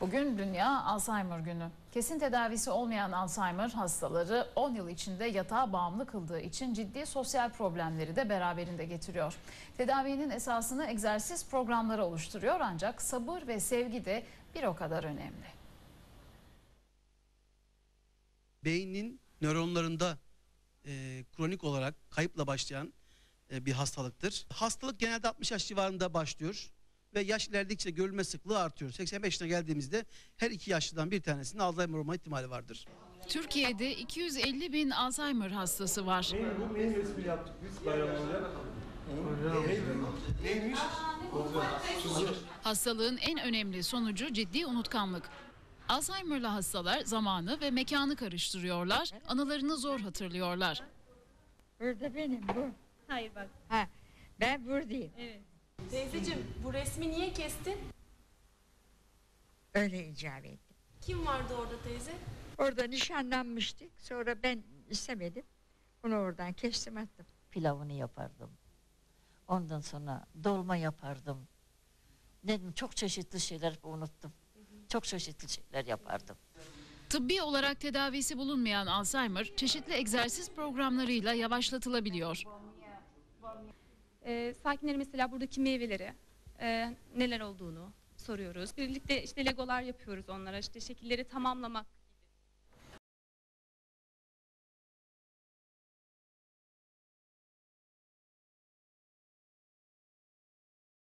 Bugün Dünya Alzheimer Günü. Kesin tedavisi olmayan Alzheimer hastaları 10 yıl içinde yatağa bağımlı kıldığı için ciddi sosyal problemleri de beraberinde getiriyor. Tedavinin esasını egzersiz programları oluşturuyor ancak sabır ve sevgi de bir o kadar önemli. beynin nöronlarında e, kronik olarak kayıpla başlayan e, bir hastalıktır. Hastalık genelde 60 yaş civarında başlıyor ve yaş ilerledikçe görülme sıklığı artıyor. 85 yaşına geldiğimizde her iki yaşlıdan bir tanesinin Alzheimer olma ihtimali vardır. Türkiye'de 250 bin Alzheimer hastası var. Bu mail resmi yaptık biz. Neymiş? Hastalığın en önemli sonucu ciddi unutkanlık. Alzheimer'lı hastalar zamanı ve mekanı karıştırıyorlar, anılarını zor hatırlıyorlar. Burada benim bu. Hayır bak. Ha, ben buradayım. Evet. Teyzeciğim bu resmi niye kestin? Öyle icap etti. Kim vardı orada teyze? Orada nişanlanmıştık. Sonra ben istemedim. Onu oradan kestim attım. pilavını yapardım. Ondan sonra dolma yapardım. Dedim çok çeşitli şeyler unuttum. Çok çeşitli şeyler yapardım. Tıbbi olarak tedavisi bulunmayan Alzheimer çeşitli egzersiz programlarıyla yavaşlatılabiliyor. Ee, sakinleri mesela buradaki meyveleri e, neler olduğunu soruyoruz. Birlikte işte legolar yapıyoruz onlara işte şekilleri tamamlamak